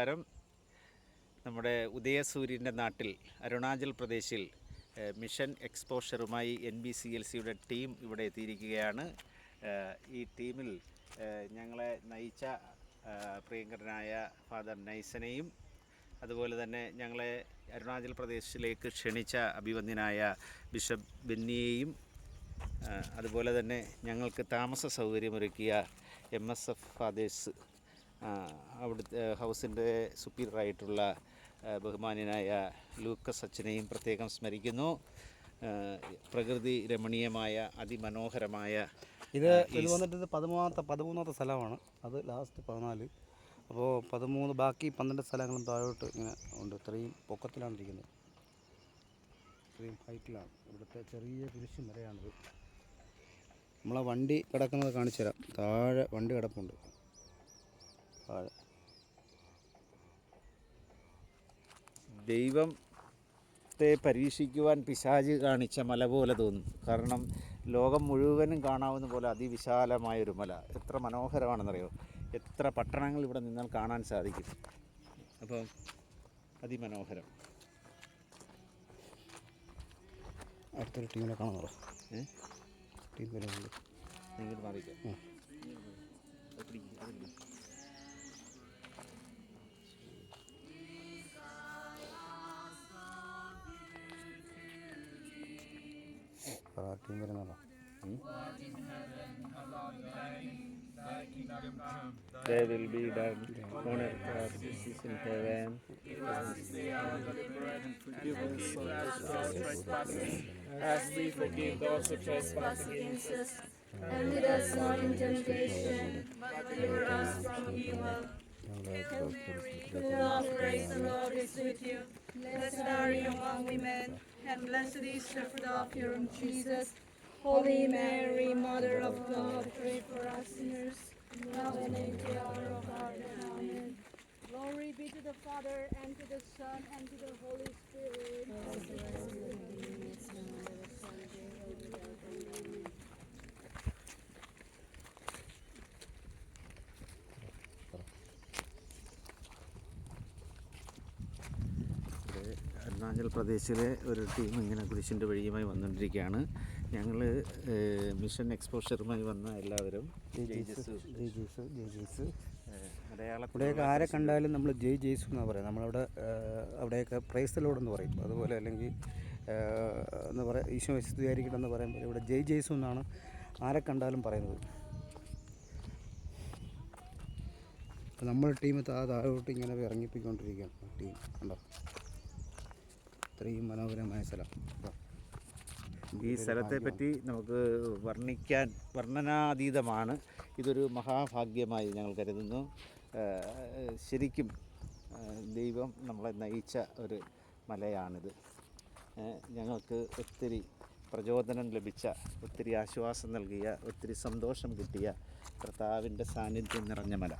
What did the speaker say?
നമസ്കാരം. നമ്മുടെ ഉദയസൂര്യന്റെ നാട്ടിൽ അരുണാചൽ പ്രദേശിൽ മിഷൻ എക്സ്പോഷറുമായി എൻ ബി സി എൽ സിയുടെ ടീം ഇവിടെ എത്തിയിരിക്കുകയാണ്. ഈ ടീമിൽ ഞങ്ങളെ നയിച്ച പ്രിയങ്കരനായ ഫാദർ നൈസനെയും അതുപോലെ തന്നെ ഞങ്ങളെ അരുണാചൽ പ്രദേശിലേക്ക് ക്ഷണിച്ച അഭിവന്ദ്യനായ ബിഷപ്പ് ബെന്നിയെയും അതുപോലെ തന്നെ ഞങ്ങൾക്ക് താമസ സൗകര്യമൊരുക്കിയ എം എസ് എഫ് ഫാദേഴ്സ് അവിടുത്തെ ഹൗസിന്റെ സുപ്പീരിയറായിട്ടുള്ള ബഹുമാന്യനായ ലൂക്കസ് അച്ഛനെയും പ്രത്യേകം സ്മരിക്കുന്നു. പ്രകൃതി രമണീയമായ അതിമനോഹരമായ ഇത് ഇത് വന്നിട്ട് പതിമൂന്നാമത്തെ പതിമൂന്നാമത്തെ സ്ഥലമാണ്. അത് ലാസ്റ്റ് പതിനാല്. അപ്പോൾ പതിമൂന്ന് ബാക്കി പന്ത്രണ്ട് സ്ഥലങ്ങളും താഴോട്ട് ഇങ്ങനെ ഉണ്ട്. ഇത്രയും പൊക്കത്തിലാണ് ഇരിക്കുന്നത്. ഇത്രയും ഹൈറ്റിലാണ് ഇവിടുത്തെ ചെറിയ കുരിശും മരയാണിത് നമ്മളെ വണ്ടി കിടക്കുന്നത് കാണിച്ചു തരാം താഴെ വണ്ടി കിടപ്പുണ്ട്. ദൈവത്തെ പരീക്ഷിക്കുവാൻ പിശാജ് കാണിച്ച മല പോലെ തോന്നും. കാരണം ലോകം മുഴുവനും കാണാവുന്ന പോലെ അതിവിശാലമായ ഒരു മല. എത്ര മനോഹരമാണെന്നറിയോ? എത്ര പട്ടണങ്ങൾ ഇവിടെ നിന്നാൽ കാണാൻ സാധിക്കും. അപ്പം അതിമനോഹരം. അടുത്തൊരു ടീമിനെ കാണാറോ ഏ? ടീം വരുന്നുണ്ട് ഇങ്ങോട്ട് മാറിക്കാം. Dindirin Allah. They will be done on earth as it is in heaven. Give us this our daily bread and forgive us our trespasses as we forgive those who trespass against us. And lead us not into temptation, but deliver us from evil. Full of grace, the Lord is with you. Blessed are you among women, and blessed is the fruit of your womb, Jesus. Holy Mary, Mother of God, pray for us sinners, now and in the hour of our death. Amen. Glory be to the Father, and to the Son, and to the Holy Spirit. Arunachal പ്രദേശിലെ ഒരു team ഇങ്ങനെ കുരിശിന്റെ വഴിയുമായി വന്നുകൊണ്ടിരിക്കുകയാണ്. ഞങ്ങൾ mission എക്സ്പോഷറുമായി വന്ന എല്ലാവരും ഇവിടെയൊക്കെ ആരെ കണ്ടാലും നമ്മൾ ജയ് ജയ്സു എന്നാണ് പറയുക നമ്മളവിടെ അവിടെയൊക്കെ എന്ന് പറയും. അതുപോലെ അല്ലെങ്കിൽ എന്ന് പറയാം ഈശോ വിശുദ്ധീകരിക്കണം എന്ന് പറയുമ്പോൾ ഇവിടെ ജയ് ജയ്സു എന്നാണ് ആരെ കണ്ടാലും പറയുന്നത്. അപ്പോൾ നമ്മൾ ടീം താ താഴോട്ട് ഇങ്ങനെ ഇറങ്ങിപ്പിക്കൊണ്ടിരിക്കുകയാണ് ടീം ഉണ്ടോ ഇത്രയും മനോഹരമായ സ്ഥലം. ഈ സ്ഥലത്തെ പറ്റി നമുക്ക് വർണിക്കാൻ വർണനാതീതമാണ്. ഇതൊരു മഹാഭാഗ്യമായി ഞങ്ങൾ കരുതുന്നു. ശരിക്കും ദൈവം നമ്മളെ നയിച്ച ഒരു മലയാണിത്. ഞങ്ങൾക്ക് ഒത്തിരി പ്രചോദനം ലഭിച്ച ഒത്തിരി ആശ്വാസം നൽകിയ ഒത്തിരി സന്തോഷം കിട്ടിയ കർത്താവിന്റെ സാന്നിധ്യം നിറഞ്ഞ മല.